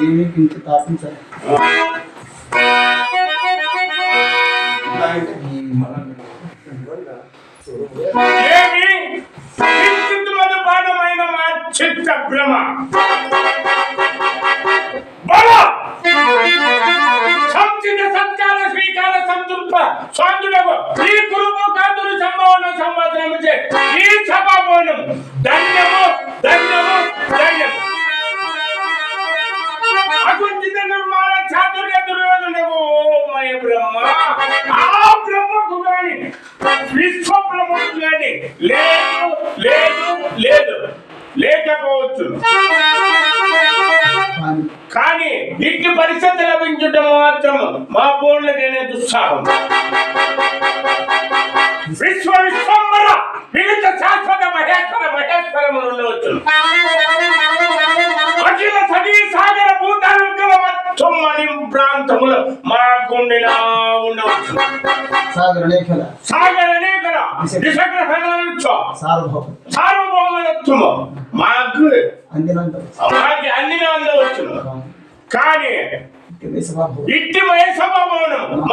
నీకు తాపించాలి ఏమి విచిత్రమైన పాఠమైన మా చిత్త భ్రమ బల సంచిత సత్కార స్వీకార సంతృప్త బ్రహ్మకు లేదు లేదు లేదు. లేకపోవచ్చు. కానీ ఇట్టి పరిస్థితి లభించడం మాత్రం మా బోర్లకైనా దుస్సాహం. విశ్వ విశ్వంబర వివిధ శాశ్వత మహేశ్వర మహేశ్వరములు ఉండవచ్చు. అఖిల సతీ సాగర భూతాలుగల మొత్తం మణి ప్రాంతములు మాకుండినా ఉండవచ్చు. సార్వభౌమ. సార్వభౌమత్వము మాకు అందినంత మాకి అన్ని అందవచ్చును. కానీ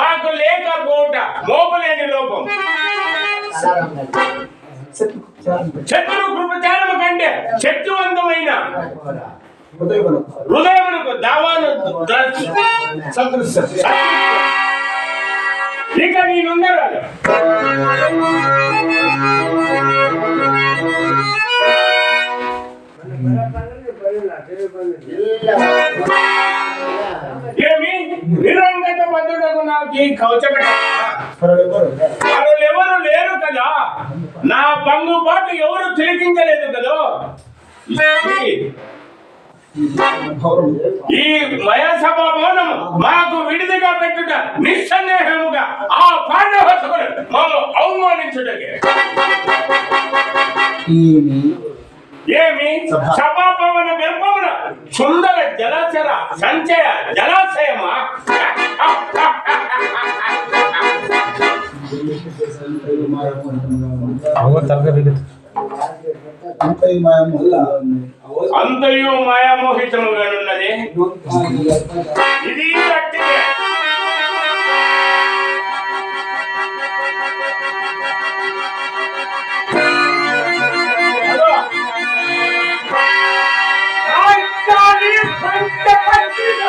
మాకు లేకపోట మోపలేని లోపం. శత్రు కృపచారము కంటే శక్తివంతమైన హృదయమునకు. దావాను సదృశ్య. ఇక నేనుండరాలు ఏమి? నిరంగత బద్ధుడకు నాకు వాళ్ళు ఎవరు లేరు కదా. నా బంగుబాటు ఎవరు తిరిగించలేదు కదా? ఈ- మయసభ భవనం మాకు విడిదిగా పెట్టుట నిస్సందేహముగా ఆ పాండవసుకుడు మమ్మ అవమానించుటకే. ఏమి? సభాభవన గర్భమున సుందర జలచర సంచయ జలాశయమా? అంతై మాయము అంతయు మాయామోహితముగానున్నది ఇది అట్టిదే హలో. రాజ్యాన్ని పంచపంచిన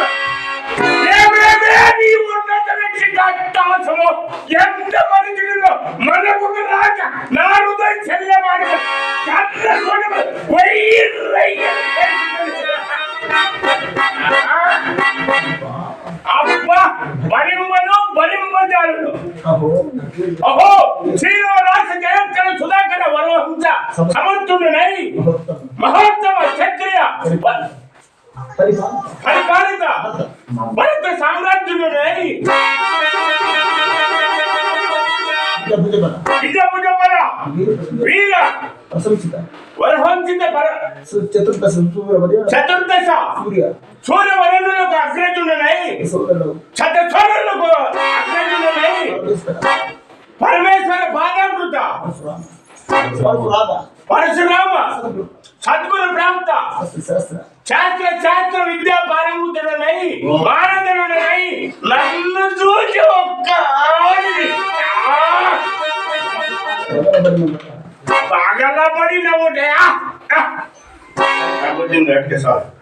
అహో అహో శ్రీరామ జయంకర సుధాకర వరహంస సమర్థుడనై మహోత్తమ క్షత్రియ పరిపాలిత భరత సామ్రాజ్యుడనై. భుజబల విజయముజమర వీర ప్రశంసిత వరహంసిత చతుర్దశ చతుర్దశ సూర్య సూర్యవరణులకు అగ్రజుడనై. సోదరుడు శతస్వరులకు అగ్రజుడనై. పరమేశ్వర పాదామృత పరశురామ. సద్గురు. ప్రాప్త. శాస్త్ర. శాస్త్ర శాస్త్ర విద్యా పారంగుతుడనై భారతుడనై నన్ను చూసి ఒక్క આગળ ના પડી ને હું ગયા બધા બધા અટકે સારું